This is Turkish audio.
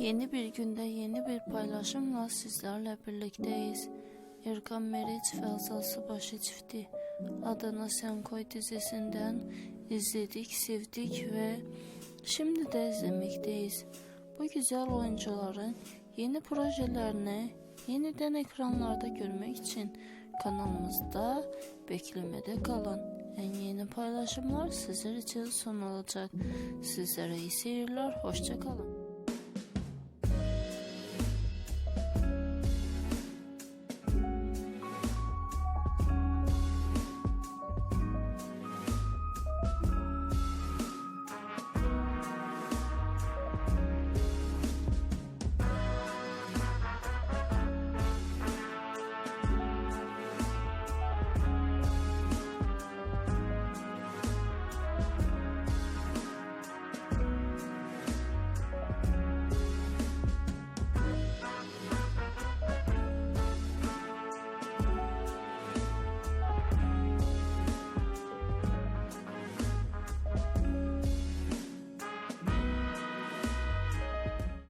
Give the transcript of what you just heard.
Yeni bir günde yeni bir paylaşımla sizlerle birlikteyiz. Erkan Meriç ve Azal başı çifti Adana Senkoy dizisinden izledik, sevdik ve şimdi de izlemekteyiz. Bu güzel oyuncuların yeni projelerini yeniden ekranlarda görmek için kanalımızda beklemede kalın. En yeni paylaşımlar sizler için sunulacak. Sizlere iyi seyirler, hoşçakalın.